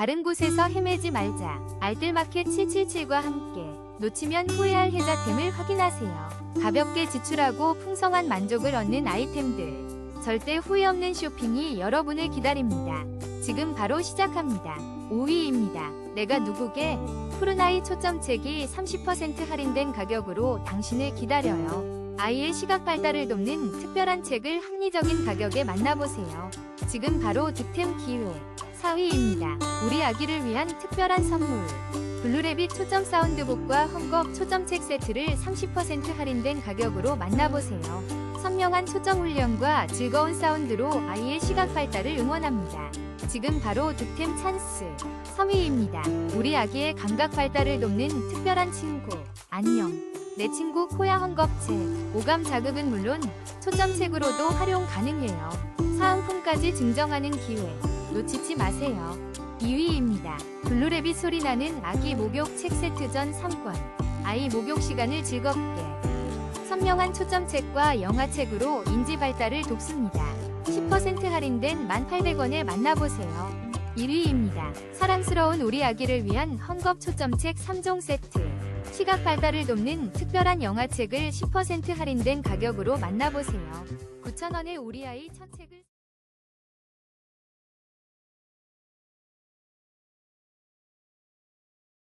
다른 곳에서 헤매지 말자. 알뜰마켓 777과 함께 놓치면 후회할 혜자템을 확인하세요. 가볍게 지출하고 풍성한 만족을 얻는 아이템들. 절대 후회 없는 쇼핑이 여러분을 기다립니다. 지금 바로 시작합니다. 5위입니다. 내가 누구게? 푸른아이 초점책이 30% 할인된 가격으로 당신을 기다려요. 아이의 시각 발달을 돕는 특별한 책을 합리적인 가격에 만나보세요. 지금 바로 득템 기회. 4위입니다. 우리 아기를 위한 특별한 선물. 블루레빗 초점 사운드북과 헝겊 초점책 세트를 30% 할인된 가격으로 만나보세요. 선명한 초점 훈련과 즐거운 사운드로 아이의 시각 발달을 응원합니다. 지금 바로 득템 찬스. 3위입니다. 우리 아기의 감각 발달을 돕는 특별한 친구. 안녕. 내 친구 코야 헝겊책. 오감 자극은 물론 초점책으로도 활용 가능해요. 사은품까지 증정하는 기회. 놓치지 마세요. 2위입니다. 블루레빗 소리나는 아기 목욕 책 세트 전 3권. 아이 목욕 시간을 즐겁게. 선명한 초점책과 영화책으로 인지 발달을 돕습니다. 10% 할인된 1,800원에 만나보세요. 1위입니다. 사랑스러운 우리 아기를 위한 헝겊 초점책 3종 세트. 시각 발달을 돕는 특별한 영화책을 10% 할인된 가격으로 만나보세요. 9,000원에 우리 아이 첫 책을